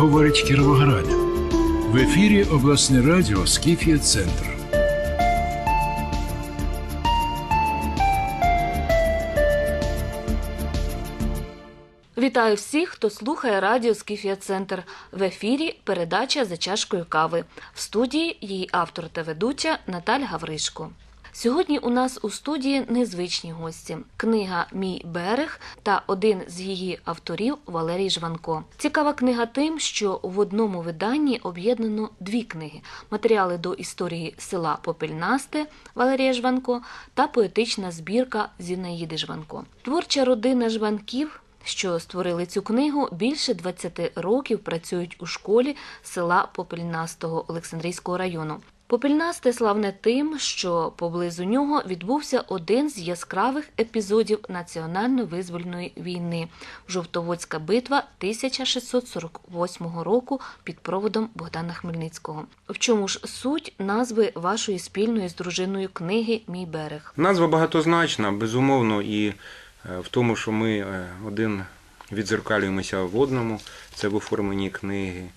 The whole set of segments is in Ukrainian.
говорить Кіровоград. В ефірі обласне радіо Скіфія Центр. Вітаю всіх, хто слухає радіо Скіфія Центр. В ефірі передача за чашкою кави. В студії її автор та ведуча Наталя Гавришко. Сьогодні у нас у студії незвичні гості: книга Мій берег та один з її авторів Валерій Жванко. Цікава книга тим, що в одному виданні об'єднано дві книги: матеріали до історії села Попельнасте Валерія Жванко та поетична збірка Зінаїди Жванко. Творча родина Жванків що створили цю книгу, більше 20 років працюють у школі села Попельнастого Олександрійського району. Попельнасте славне тим, що поблизу нього відбувся один з яскравих епізодів національно-визвольної війни Жовтоводська битва 1648 року під проводом Богдана Хмельницького. В чому ж суть назви вашої спільної з дружиною книги Мій берег? Назва багатозначна, безумовно, і е, в тому, що ми е, один відзеркалюємося в одному, це в оформленні книги.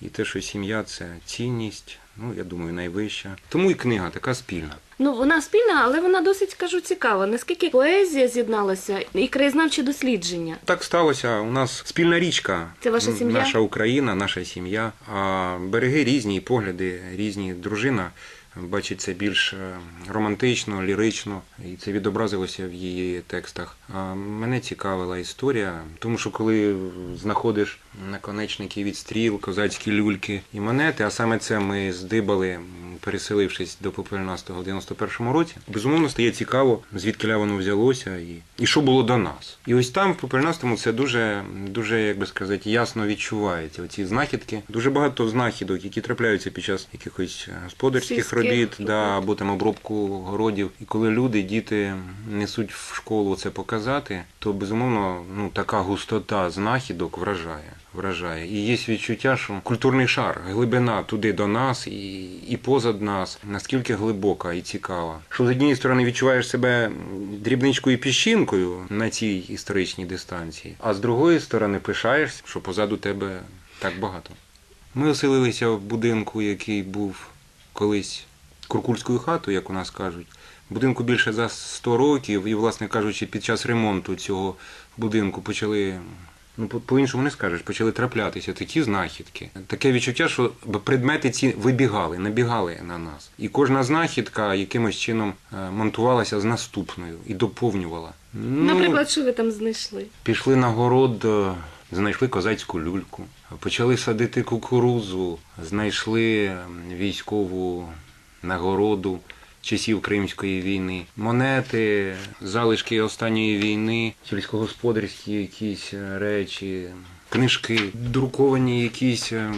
І те, що сім'я це цінність, ну я думаю, найвища. Тому і книга така спільна. Ну, вона спільна, але вона досить кажу цікава. Наскільки поезія з'єдналася і краєзнавчі дослідження? Так сталося. У нас спільна річка. Це ваша сім'я? Наша Україна, наша сім'я. А береги різні, і погляди різні. Дружина бачить це більш е, романтично, лірично, і це відобразилося в її текстах. А мене цікавила історія, тому що коли знаходиш наконечники від стріл, козацькі люльки і монети, а саме це ми здибали, переселившись до Попельнастого в 91-му році, безумовно стає цікаво, звідки воно взялося і, і що було до нас. І ось там в Попельнастому це дуже, дуже, як би сказати, ясно відчувається. Оці знахідки. Дуже багато знахідок, які трапляються під час якихось господарських Сільських робіт, робіт. да, або там обробку городів. І коли люди, діти несуть в школу це показати, то безумовно ну така густота знахідок вражає. Вражає. І є відчуття, що культурний шар, глибина туди до нас і, і позад нас, наскільки глибока і цікава. Що з однієї сторони відчуваєш себе дрібничкою піщинкою на цій історичній дистанції, а з другої сторони пишаєшся, що позаду тебе так багато. Ми оселилися в будинку, який був колись куркульською хатою, як у нас кажуть. Будинку більше за 100 років, і, власне кажучи, під час ремонту цього будинку почали. Ну, по- по-іншому не скажеш, почали траплятися такі знахідки. Таке відчуття, що предмети ці вибігали, набігали на нас. І кожна знахідка якимось чином е, монтувалася з наступною і доповнювала. Ну, Наприклад, що ви там знайшли? Пішли на город, е, знайшли козацьку люльку, почали садити кукурузу, знайшли військову нагороду часів Кримської війни, монети, залишки останньої війни, сільськогосподарські якісь е, речі, книжки, друковані якісь. е,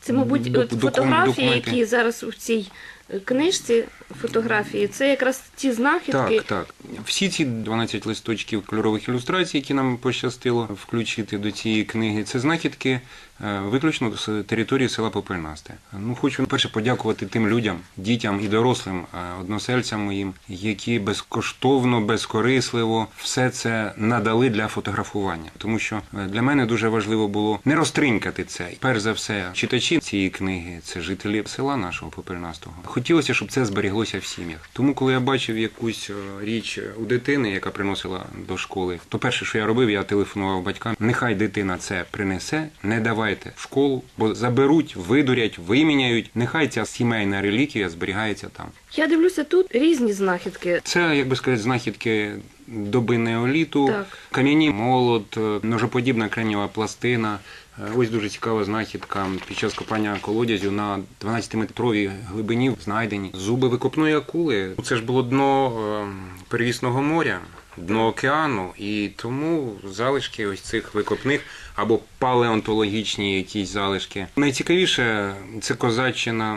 Це, мабуть, от фотографії, документи. які зараз у цій е, книжці фотографії, це якраз ті знахідки. Так, так. Всі ці 12 листочків кольорових ілюстрацій, які нам пощастило включити до цієї книги, це знахідки е, виключно з території села Попельнасте. Ну, хочу перше подякувати тим людям, дітям і дорослим е, односельцям моїм, які безкоштовно, безкорисливо все це надали для фотографування. Тому що е, для мене дуже важливо було не розтринькати це. Перш за все, читачі цієї книги це жителі села нашого Попельнастого. Хотілося, щоб це зберіглося в сім'ях. Тому, коли я бачив якусь е, річ у дитини, яка приносила до школи, то перше, що я робив, я телефонував батькам. Нехай дитина це принесе, не давайте в школу, бо заберуть, видурять, виміняють. Нехай ця сімейна реліквія зберігається там. Я дивлюся, тут різні знахідки. Це, як би сказати, знахідки доби неоліту, кам'яні молот, е, ножоподібна кремнієва пластина. Е, Ось дуже цікава знахідка. Під час копання колодязю на 12-метровій глибині знайдені зуби викопної акули. Це ж було дно е, перевісного моря, дно океану, і тому залишки ось цих викопних або палеонтологічні якісь залишки. Найцікавіше це козаччина.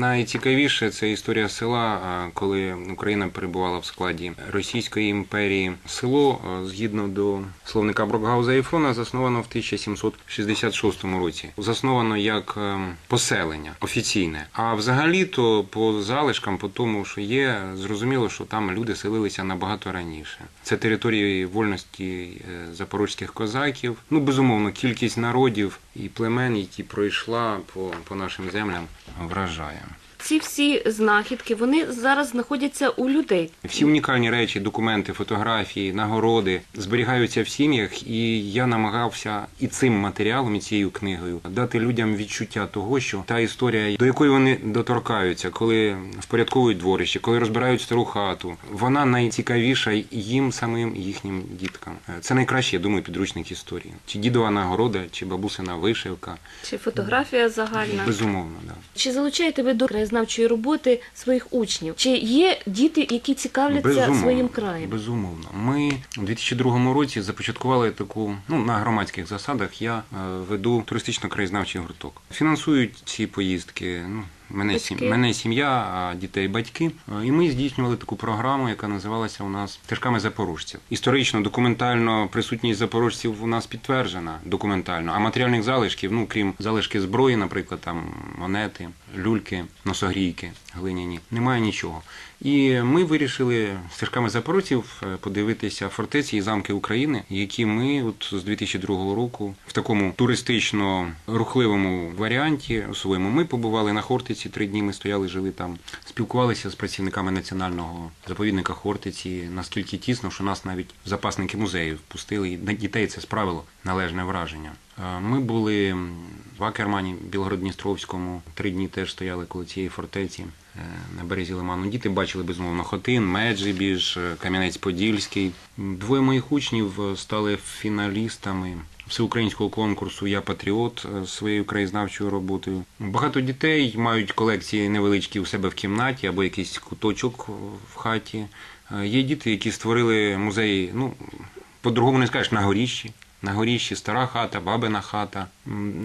Найцікавіше це історія села, коли Україна перебувала в складі Російської імперії. Село, згідно до словника Брокгауза і Фрона, засновано в 1766 році. Засновано як ем, поселення офіційне. А взагалі-то по залишкам, по тому, що є, зрозуміло, що там люди селилися набагато раніше. Це території вольності е, запорозьких козаків. Ну безумовно. Безумовно, кількість народів і племен, які пройшла по, по нашим землям, вражає. Ці всі знахідки вони зараз знаходяться у людей. Всі унікальні речі, документи, фотографії, нагороди зберігаються в сім'ях, і я намагався і цим матеріалом, і цією книгою дати людям відчуття того, що та історія, до якої вони доторкаються, коли впорядковують дворище, коли розбирають стару хату, вона найцікавіша їм самим їхнім діткам. Це найкраще, я думаю, підручник історії. Чи дідова нагорода, чи бабусина вишивка. Чи фотографія загальна? Безумовно, да. Чи залучаєте ви до краєзнавчої роботи своїх учнів? Чи є діти, які цікавляться Безумовно, своїм краєм? Безумовно. Ми у 2002 році започаткували таку, ну на громадських засадах я е, веду туристично-краєзнавчий гурток. Фінансують ці поїздки. Ну, Мене, сім, мене сім'я, а дітей батьки. І ми здійснювали таку програму, яка називалася у нас стежками запорожців. Історично, документально присутність запорожців у нас підтверджена документально, а матеріальних залишків, ну крім залишки зброї, наприклад, там монети, люльки, носогрійки глиняні, немає нічого. І ми вирішили стежками запорожців е, подивитися фортеці і замки України, які ми от з 2002 року в такому туристично рухливому варіанті своєму ми побували на Хортиці. Три дні ми стояли, жили там, спілкувалися з працівниками національного заповідника Хортиці настільки тісно, що нас навіть запасники музею впустили. І на дітей це справило належне враження. Ми були в Акермані, Білгород-Дністровському. Три дні теж стояли коло цієї фортеці е, на березі Лиману. Діти бачили безумовно Хотин, Меджибіж, е, Кам'янець-Подільський. Двоє моїх учнів е, стали фіналістами всеукраїнського конкурсу Я патріот своєю краєзнавчою роботою. Багато дітей мають колекції невеличкі у себе в кімнаті або якийсь куточок в хаті. Є діти, які створили музеї, ну по-другому не скажеш, на горіщі. На горіщі стара хата, бабина хата.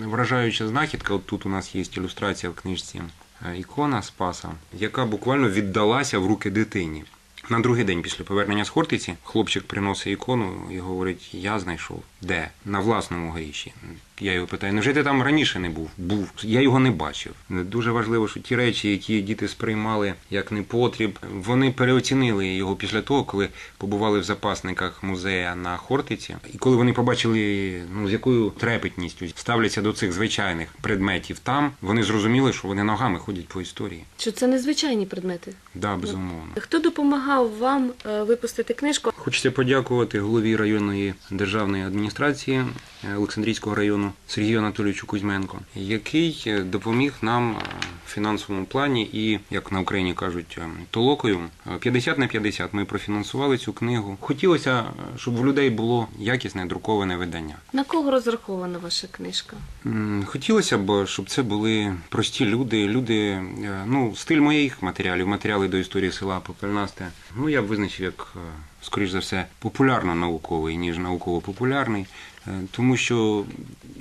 Вражаюча знахідка. От тут у нас є ілюстрація в книжці. е, Ікона Спаса, яка буквально віддалася в руки дитині. На другий день після повернення з Хортиці хлопчик приносить ікону і говорить: Я знайшов. Де? На власному горіші. Я його питаю, невже ти там раніше не був? Був. Я його не бачив. Дуже важливо, що ті речі, які діти сприймали як непотріб, вони переоцінили його після того, коли побували в запасниках музея на Хортиці. І коли вони побачили, ну з якою трепетністю ставляться до цих звичайних предметів там, вони зрозуміли, що вони ногами ходять по історії. Що це незвичайні предмети? Да, безумовно. Хто допомагав вам е, випустити книжку? Хочеться подякувати голові районної державної адміністрації Олександрійського району Сергію Анатолійовичу Кузьменко, який е, допоміг нам е, в фінансовому плані і, як на Україні кажуть, е, толокою е, 50 на 50 ми профінансували цю книгу. Хотілося, е, щоб в людей було якісне друковане видання. На кого розрахована ваша книжка? Хотілося б, щоб це були прості люди, люди, е, ну, стиль моїх матеріалів, матеріали до історії села Попельнасте. Ну, я б визначив як, е, скоріш за все, популярно-науковий, ніж науково-популярний, Е, тому що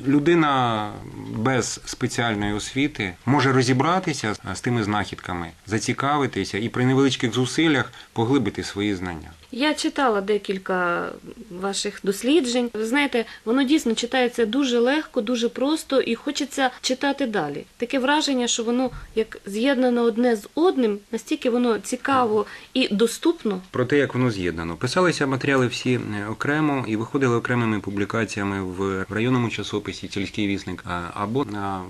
людина без спеціальної освіти може розібратися з тими знахідками, зацікавитися і при невеличких зусиллях поглибити свої знання. Я читала декілька ваших досліджень. Ви знаєте, воно дійсно читається дуже легко, дуже просто і хочеться читати далі. Таке враження, що воно як з'єднано одне з одним, настільки воно цікаво і доступно. про те, як воно з'єднано. Писалися матеріали всі е, окремо і виходили окремими публікаціями в районному часописі Сільський вісник або на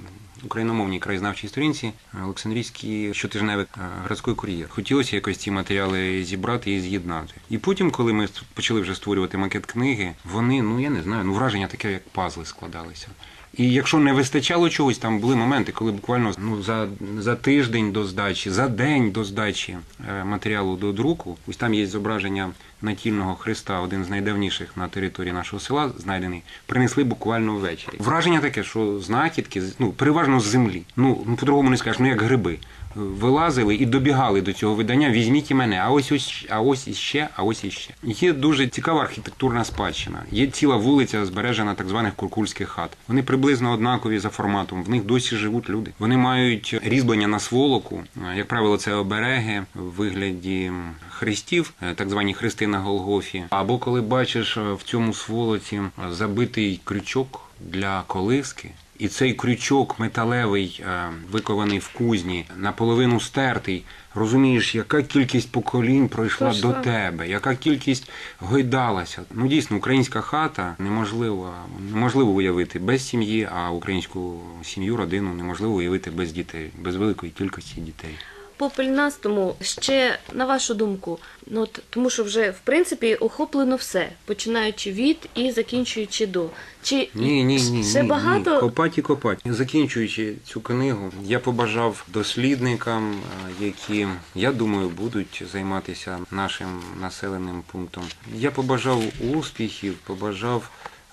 україномовній краєзнавчій сторінці е, Олександрійський щотижневик е, городський кур'єр. Хотілося якось ці матеріали зібрати і з'єднати. І потім, коли ми почали вже створювати макет книги, вони, ну я не знаю, ну враження таке, як пазли складалися. І якщо не вистачало чогось, там були моменти, коли буквально ну за, за тиждень до здачі, за день до здачі е, матеріалу до друку, ось там є зображення натільного Христа, один з найдавніших на території нашого села, знайдений, принесли буквально ввечері. Враження таке, що знахідки ну переважно з землі. Ну ну, по-другому не скажеш, ну як гриби. Вилазили і добігали до цього видання. Візьміть і мене, а ось ось, а ось іще, а ось іще. Є дуже цікава архітектурна спадщина. Є ціла вулиця збережена так званих куркульських хат. Вони приблизно однакові за форматом. В них досі живуть люди. Вони мають різьблення на сволоку. Як правило, це обереги в вигляді хрестів, так звані хрести на Голгофі. Або коли бачиш в цьому сволоці забитий крючок для колиски. І цей крючок металевий, е, викований в кузні, наполовину стертий. Розумієш, яка кількість поколінь пройшла Пройшла. до тебе, яка кількість гойдалася. Ну дійсно, українська хата неможливо, неможливо уявити без сім'ї, а українську сім'ю, родину неможливо уявити без дітей, без великої кількості дітей. Попельнастому ще на вашу думку, ну от, тому що вже в принципі охоплено все, починаючи від і закінчуючи до. Чи Ні, ні, ні, ще ні, багато ні. Копать і копать. Закінчуючи цю книгу, я побажав дослідникам, е, які, я думаю, будуть займатися нашим населеним пунктом. Я побажав успіхів, побажав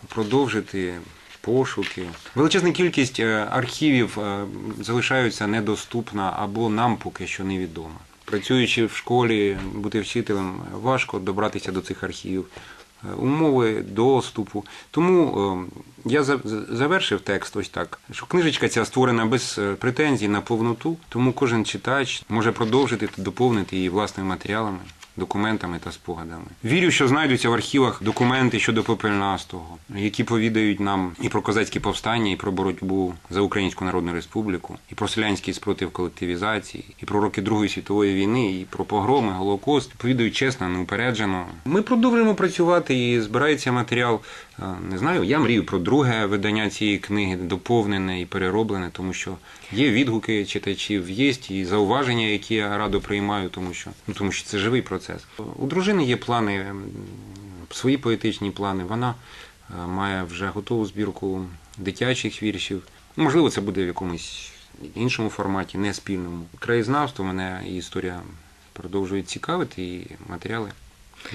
продовжити. Пошуки. Величезна кількість е, архівів е, залишаються недоступна або нам поки що невідома. Працюючи в школі, бути вчителем, важко добратися до цих архівів. Е, умови доступу. Тому я за- за- завершив текст ось так, що книжечка ця створена без претензій на повноту, тому кожен читач може продовжити та доповнити її власними матеріалами. Документами та спогадами. Вірю, що знайдуться в архівах документи щодо Попельнастого, які повідають нам і про козацькі повстання, і про боротьбу за Українську Народну Республіку, і про селянський спротив колективізації, і про роки Другої світової війни, і про погроми, Голокост. Повідають чесно, неупереджено. Ми продовжуємо працювати і збирається матеріал. Не знаю, я мрію про друге видання цієї книги, доповнене і перероблене, тому що є відгуки читачів, є і зауваження, які я радо приймаю, тому що ну тому що це живий процес. У дружини є плани, свої поетичні плани. Вона е, має вже готову збірку дитячих віршів. Можливо, це буде в якомусь іншому форматі, не спільному. Краєзнавство мене і історія продовжує цікавити, і матеріали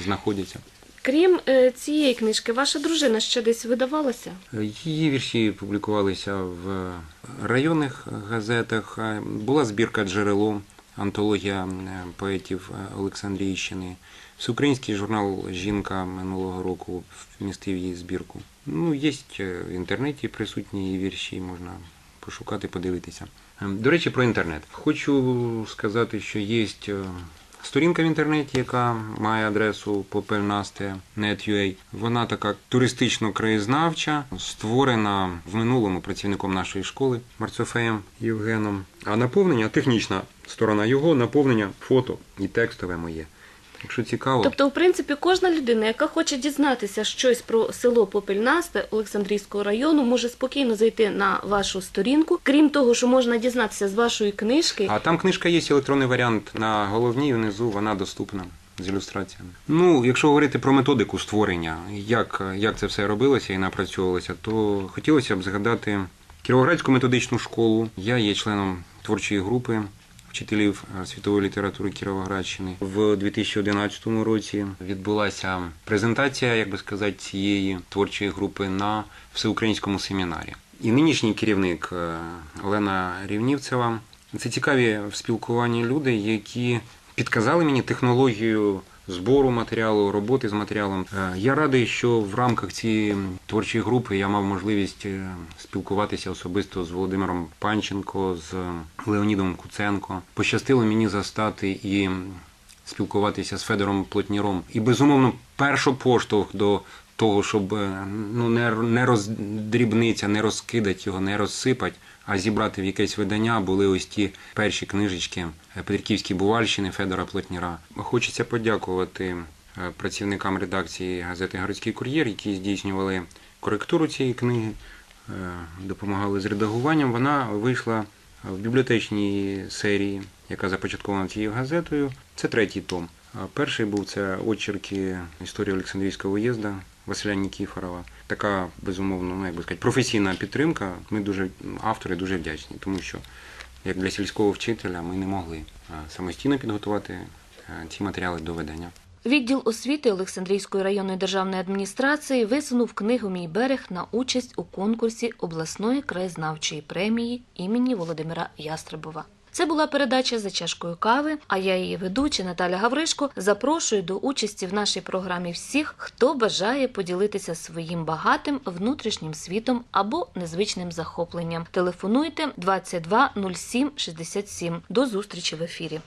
знаходяться. Крім е, цієї книжки, ваша дружина ще десь видавалася? Її вірші публікувалися в районних газетах. Була збірка джерело, антологія е, поетів е, Олександрійщини. Всеукраїнський журнал Жінка минулого року вмістив її збірку. Ну, є в інтернеті присутні її вірші, можна пошукати, подивитися. Е, До речі, про інтернет. Хочу сказати, що є е, Сторінка в інтернеті, яка має адресу popelnaste.net.ua, вона така туристично-краєзнавча, створена в минулому працівником нашої школи Марцофеєм Євгеном. А наповнення, технічна сторона його, наповнення фото і текстове моє. Якщо цікаво, Тобто, в принципі, кожна людина, яка хоче дізнатися щось про село Попельнасте Олександрійського району, може спокійно зайти на вашу сторінку. Крім того, що можна дізнатися з вашої книжки. А там книжка є електронний варіант на головній, внизу вона доступна з ілюстраціями. Ну, якщо говорити про методику створення, як, як це все робилося і напрацьовувалося, то хотілося б згадати Кіровоградську методичну школу. Я є членом творчої групи. Вчителів е, світової літератури Кіровоградщини в 2011 році відбулася презентація, як би сказати, цієї творчої групи на всеукраїнському семінарі. І нинішній керівник е, Олена Рівнівцева це цікаві в спілкуванні люди, які підказали мені технологію збору матеріалу, роботи з матеріалом. Е, Я радий, що в рамках цієї творчої групи я мав можливість е, спілкуватися особисто з Володимиром Панченко, з Леонідом Куценко. Пощастило мені застати і спілкуватися з Федором Плотніром. І безумовно, перший поштовх до того, щоб е, ну не, не роздрібниться, не розкидати його, не розсипати, а зібрати в якесь видання, були ось ті перші книжечки е, Петриківські Бувальщини Федора Плотніра. Хочеться подякувати е, працівникам редакції газети Городський кур'єр, які здійснювали коректуру цієї книги, е, допомагали з редагуванням. Вона вийшла в бібліотечній серії, яка започаткована цією газетою. Це третій том. Перший був це очерки історії Олександрійського виїзду Василя Нікіфорова. Така безумовно, ну як би сказати, професійна підтримка. Ми дуже автори дуже вдячні, тому що як для сільського вчителя ми не могли е, самостійно підготувати е, ці матеріали до видання. Відділ освіти Олександрійської районної державної адміністрації висунув книгу Мій берег на участь у конкурсі обласної краєзнавчої премії імені Володимира Ястребова. Це була передача за чашкою кави. А я її ведуча Наталя Гавришко запрошую до участі в нашій програмі всіх, хто бажає поділитися своїм багатим внутрішнім світом або незвичним захопленням. Телефонуйте 22 07 67. До зустрічі в ефірі.